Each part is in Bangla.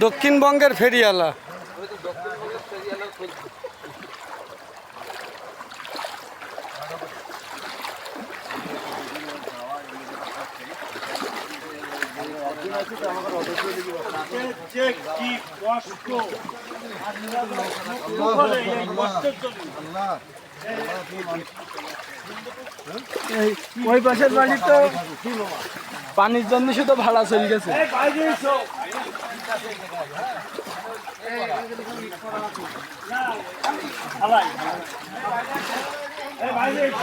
দক্ষিণবঙ্গের ফেরিওয়ালা। ওই পাশের বাড়ি তো পানির জন্য শুধু ভাড়া চলে গেছে। বাইরে এসো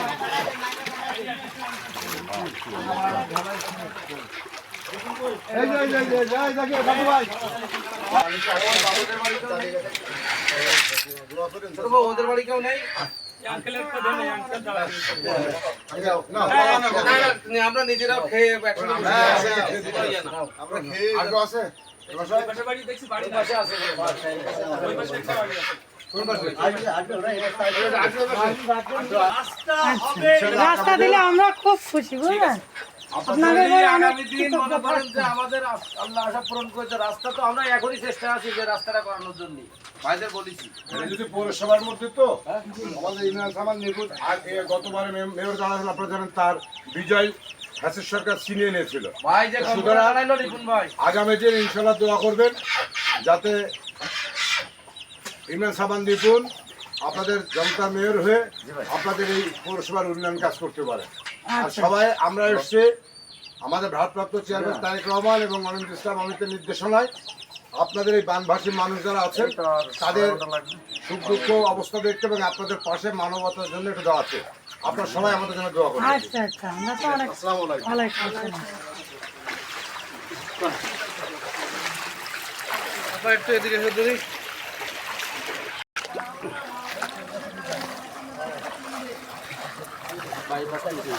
আমরা নিজেরাও খেয়ে খেয়ে আছে রাস্তা দিলে আমরা খুব খুশি বুঝলেন? মনে আমাদের আল্লাহ আশা পূরণ করেছে রাস্তা তো আমরা এখনই চেষ্টা আছি যে রাস্তাটা করানোর জন্য। ভাইদের বলেছি। যদি পৌরসভার মধ্যে তো আমাদের ইমরান সামান নিখুঁত আগে গতবারে মেয়র ছিল আপনারা জানেন তার বিজয় হাসির সরকার ছিনিয়ে নিয়েছিল। ভাই যে সুতরাং- হারাইলো রিপুন ভাই। আগামী দিন ইনশাল্লাহ দোয়া করবেন যাতে ইমরান সাবান দ্বীপুন আপনাদের জনতা মেয়র হয়ে আপনাদের এই পৌরসভার উন্নয়ন কাজ করতে পারে। আর সবাই আমরা এসছি আমাদের ভারপ্রাপ্ত চেয়ারম্যান তারেক রহমান এবং অনিন্দ ইসলাম অমিতের নির্দেশনায় আপনাদের এই বানভাসী মানুষ যারা আছেন তাদের সুখ দুঃখ অবস্থা দেখতে এবং আপনাদের পাশে মানবতার জন্য একটু দেওয়া আছে। আপনার সবাই আমাদের জন্য দোয়া করুন। আচ্ছা আচ্ছা আমরা তো অনেক ওয়ালাইকুম আসসালাম। আপনার একটু এদিকে এসে দিদি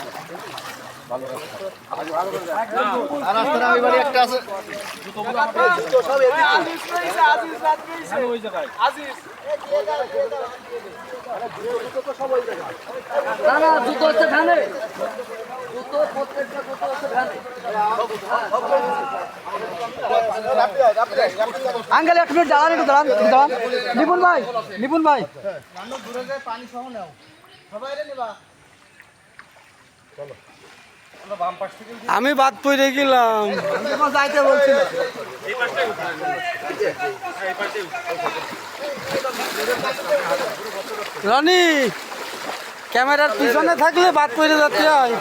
আঙ্কেল এক মিনিট দাঁড়ান একটু দাঁড়ান দাঁড়ান। নিপুন ভাই নিপুন ভাই। আমি বাদ পড়ে গেলাম। বলছিল রনি ক্যামেরার পিছনে থাকলে বাদ পড়ে যেতে হয়।